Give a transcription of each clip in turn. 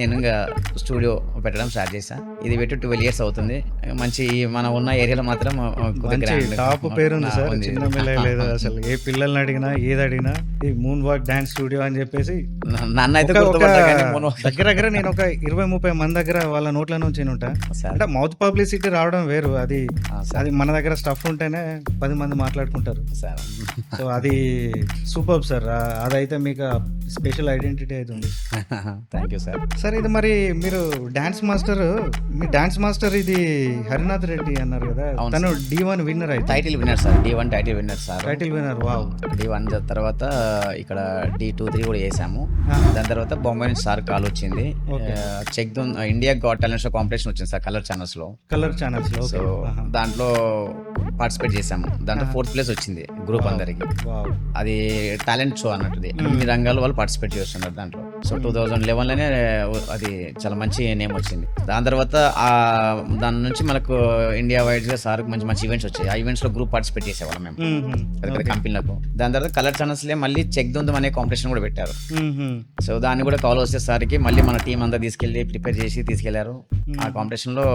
నేను ఇంకా స్టూడియో పెట్టడం స్టార్ట్ చేశా. ఇది పెట్టి ట్వెల్వ్ ఇయర్స్ అవుతుంది. మంచి మన ఉన్న ఏరియాలో మాత్రం టాప్ పేరు ఉంది సార్. చిన్న లేదు అసలు. ఏ పిల్లల్ని అడిగినా ఏది అడిగినా ఈ మూన్ వాక్ డాన్స్ స్టూడియో అని చెప్పేసి నన్ను అయితే దగ్గర దగ్గర నేను ఒక ఇరవై ముప్పై మంది దగ్గర వాళ్ళ నోట్ల నుంచి ఉంటా. అంటే మౌత్ పబ్లిసిటీ రావడం వేరు. అది. అది మన దగ్గర స్టఫ్ ఉంటేనే పది మంది మాట్లాడుకుంటారు. సార్. సో అది సూపర్ సార్. అదైతే మీకు స్పెషల్ ఐడెంటిటీ అయితే ఉంది. థ్యాంక్ యూ సార్ సార్ ఇది మరి మీరు డాన్స్ మాస్టర్ మీ డాన్స్ మాస్టర్ ఇది హరినాథ్ రెడ్డి అన్నారు కదా. తను డి వన్ విన్నర్ అయితే. Title winner sir D one title winner sir. Title winner wow D one తర్వాత ఇక్కడ డి టూ త్రీ కూడా చేసాము. దాని తర్వాత బొంబాయి నుంచి సార్ కాల్ వచ్చింది. Check India got talent show competition వచ్చింది సార్ కలర్ ఛానల్స్లో. కలర్ ఛానల్స్లో సో దాంట్లో పార్టిసిపేట్ చేసాము దాంట్లో ఫోర్త్ ప్లేస్ వచ్చింది గ్రూప్ అందరికి. అది టాలెంట్ షో అన్నట్టుది. అన్ని రంగాల వాళ్ళు పార్టిసిపేట్ చేస్తున్నారు దాంట్లో. సో టూ థౌజండ్ లెవెన్లోనే అది చాలా మంచి నేమ్ వచ్చింది. దాని తర్వాత ఆ దాని నుంచి మనకు ఇండియా వైడ్గా సార్ మంచి మంచి ఈవెంట్స్ వచ్చాయి. ఆ ఈవెంట్స్లో గ్రూప్ పార్టిసిపేట్ చేసేవాళ్ళం మేము. పెద్ద పెద్ద కంపెనీలకు దాని తర్వాత కలర్ ఛానల్స్ లే మళ్ళీ చెక్ దుందం అనే కాంపిటీషన్ కూడా పెట్టారు. సో దాన్ని కూడా కాల్ వస్తే సార్కి మళ్ళీ మన టీం అంతా తీసుకెళ్ళి ప్రిపేర్ చేసి తీసుకెళ్ళారు. ఆ కాంపిటీషన్లో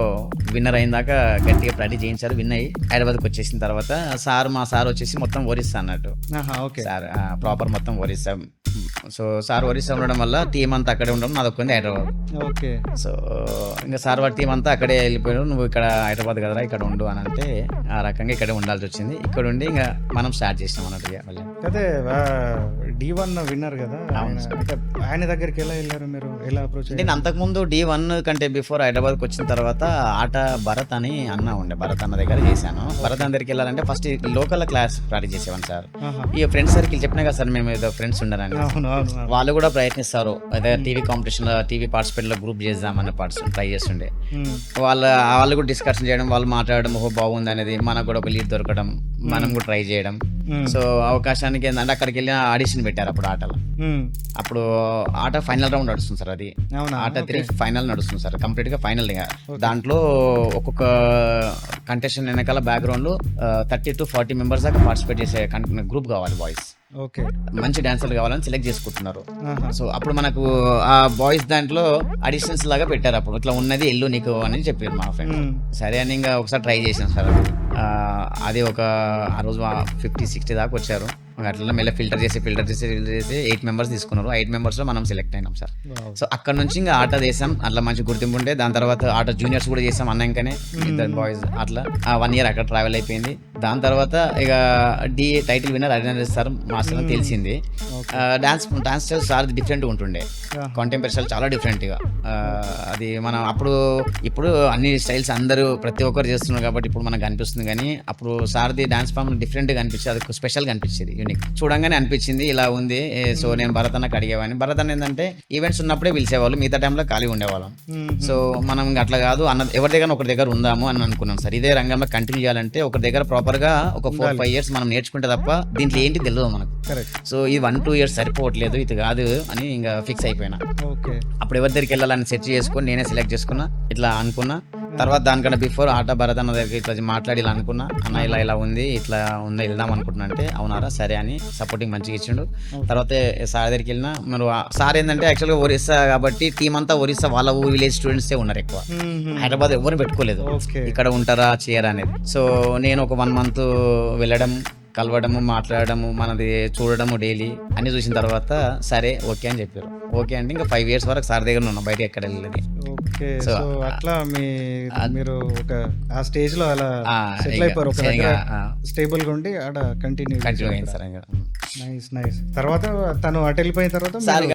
విన్నర్ అయిన దాకా గట్టిగా ప్రాక్టీస్ చేయించారు. విన్ అయ్యి హైదరాబాద్కి వచ్చేసిన తర్వాత సార్ మా సార్ వచ్చేసి మొత్తం ఒరిస్సా అన్నట్టు. ఓకే సార్ ప్రాపర్ మొత్తం ఒరిస్సా. సో సార్ ఒరిస్సా ఉండడం వల్ల టీం అంతా అక్కడే ఉండడం నాది ఒక్కంది హైదరాబాద్. ఓకే. సో ఇంకా సార్ వాళ్ళ టీం అంతా అక్కడే వెళ్ళిపోయారు. నువ్వు ఇక్కడ హైదరాబాద్ కదరా ఇక్కడ ఉండు అని అంటే ఆ రకంగా ఇక్కడే ఉండాల్సి వచ్చింది. ఇక్కడ ఉండి ఇంకా మనం స్టార్ట్ చేసినాం అన్నట్టు మళ్ళీ. అదే డి వన్ విన్నర్ కదా. ఆయన దగ్గరికి ఎలా వెళ్ళారు మీరు? ఎలా అప్రోచ్ నేను అంతకుముందు డి వన్ కంటే బిఫోర్ హైదరాబాద్కి వచ్చిన తర్వాత ఆట భరత్ అని అన్న ఉండే భరత్ అన్న దగ్గర చేశాను. భరత్ అన్న దగ్గరికి వెళ్ళాలంటే ఫస్ట్ లోకల్ క్లాస్ ప్రాక్టీస్ చేసేవాను సార్. ఈ ఫ్రెండ్స్ సర్కిల్ చెప్పినా కదా సార్ మేము ఏదో ఫ్రెండ్స్ ఉండరని. వాళ్ళు కూడా ప్రయత్నిస్తారు. అదే టీవీ కాంపిటీషన్ టీవీ పార్టిసిపేట్లో గ్రూప్ చేద్దామని పార్టిసిపేట్ ట్రై చేస్తుండే. వాళ్ళ వాళ్ళు కూడా డిస్కషన్ చేయడం వాళ్ళు మాట్లాడడం ఓహో బాగుంది అనేది మనకు కూడా ఒక లీడ్ దొరకడం మనం కూడా ట్రై చేయడం. సో అవకాశానికి ఏంటంటే అక్కడికి వెళ్ళి ఆడిషన్ పెట్టారు అప్పుడు ఆటలో. అప్పుడు ఆట ఫైనల్ రౌండ్ నడుస్తుంది సార్ అది. ఆట త్రీ ఫైనల్ నడుస్తుంది సార్ కంప్లీట్గా ఫైనల్ దాంట్లో ఒక్కొక్క కంటెస్టెంట్ వెనకాల బ్యాక్గ్రౌండ్లో థర్టీ టు ఫార్టీ మెంబర్స్ దాకా పార్టిసిపేట్ చేసే గ్రూప్ కావాలి బాయ్స్ ఓకే. మంచి డాన్సర్లు కావాలని సెలెక్ట్ చేసుకుంటున్నారు. సో అప్పుడు మనకు ఆ బాయ్స్ దాంట్లో అడిషనల్స్ లాగా పెట్టారు అప్పుడు. ఇట్లా ఉన్నది ఎల్లు నీకు అని చెప్పారు మా ఫ్రెండ్. సరే అని ఇంకా ఒకసారి ట్రై చేసాం సార్. అది ఒక ఆ రోజు ఫిఫ్టీ సిక్స్టీ దాకా వచ్చారు. అట్లా మెల్ల ఫిల్టర్ చేసి ఫిల్టర్ చేసి ఫిల్టర్ చేసి ఎయిట్ మెంబర్స్ తీసుకున్నారు. ఎయిట్ మెంబర్స్లో మనం సెలెక్ట్ అయినాం సార్. సో అక్కడ నుంచి ఇంకా ఆట చేసాం. అట్లా మంచి గుర్తింపు ఉంటే దాని తర్వాత ఆట జూనియర్స్ కూడా చేసాం అన్నాకనే ఇద్దరు బాయ్స్ అట్లా. వన్ ఇయర్ అక్కడ ట్రావెల్ అయిపోయింది. దాని తర్వాత ఇక డి టైటిల్ విన్నర్ అడిగిన సార్ మాస్టర్ అని తెలిసింది. Dance dance style sir different ఉంటుండే. కాంటెంపరీ స్టైల్ చాలా డిఫరెంట్గా అది మనం అప్పుడు ఇప్పుడు అన్ని స్టైల్స్ అందరూ ప్రతి ఒక్కరు చేస్తున్నారు కాబట్టి ఇప్పుడు మనకు అనిపిస్తుంది కానీ అప్పుడు సార్ది డాన్స్ ఫామ్ డిఫరెంట్గా అనిపించేది అది స్పెషల్గా అనిపించేది యూనిక్ చూడంగానే అనిపించింది ఇలా ఉంది. సో నేను భరత్ అన్నకు అడిగేవాడిని. భరత్ అన్న ఏంటంటే ఈవెంట్స్ ఉన్నప్పుడే పిలిచేవాళ్ళు మిగతా టైంలో ఖాళీ ఉండేవాళ్ళం. సో మనం అట్లా కాదు అన్న ఎవరి దగ్గర ఒకరి దగ్గర ఉందాము అని అనుకున్నాం సార్. ఇదే రంగంలో కంటిన్యూ చేయాలంటే ఒకరి దగ్గర ప్రాపర్గా ఒక ఫోర్ ఫైవ్ ఇయర్స్ మనం నేర్చుకుంటే తప్ప దీంట్లో ఏంటి తెలియదు మనకు. సో ఈ వన్ టూ ఇయర్స్ సరిపోవట్లేదు ఇది కాదు అని ఇంకా ఫిక్స్ అయిపోయినా. అప్పుడు ఎవరి దగ్గరికి వెళ్ళాలని సెర్చ్ చేసుకొని నేనే సెలెక్ట్ చేసుకున్నా ఇట్లా అనుకున్నా. తర్వాత దానికన్నా బిఫోర్ ఆట భరత్ అన్న దగ్గరికి ఇట్లా మాట్లాడి ఇలా అనుకున్నా. అన్న ఇలా ఇలా ఉంది ఇట్లా ఉంది వెళ్దాం అనుకుంటున్నా అంటే అవునారా సరే అని సపోర్టింగ్ మంచిగా ఇచ్చిండు. తర్వాత సార్ దగ్గరికి వెళ్ళినా మరి సార్ ఏంటంటే యాక్చువల్గా ఒరిస్సా కాబట్టి టీం అంతా ఒరిస్సా వాళ్ళ ఊరు విలేజ్ స్టూడెంట్సే ఉన్నారు ఎక్కువ. హైదరాబాద్ ఎవరిని పెట్టుకోలేదు. ఇక్కడ ఉంటారా చేయరా అనేది. సో నేను ఒక వన్ మంత్ వెళ్ళడం కలవడము మాట్లాడడము మనది చూడడము డైలీ అన్ని చూసిన తర్వాత సరే ఓకే అని చెప్పారు. ఓకే అంటే ఇంకా ఫైవ్ ఇయర్స్ వరకు సార్ దగ్గర ఉన్నాం బయట ఎక్కడ వెళ్ళలేదు. ఓకే సో, అట్లా మీ మీరు ఒక ఆ స్టేజ్లో అలా సెటిల్ అయిపోయారు ఒక దగ్గర స్టేబుల్గా ఉండి ఆడ కంటిన్యూ కంటిన్యూ అయింది సార్ నైస్ నైస్ తర్వాత తను అటు వెళ్ళిపోయిన తర్వాత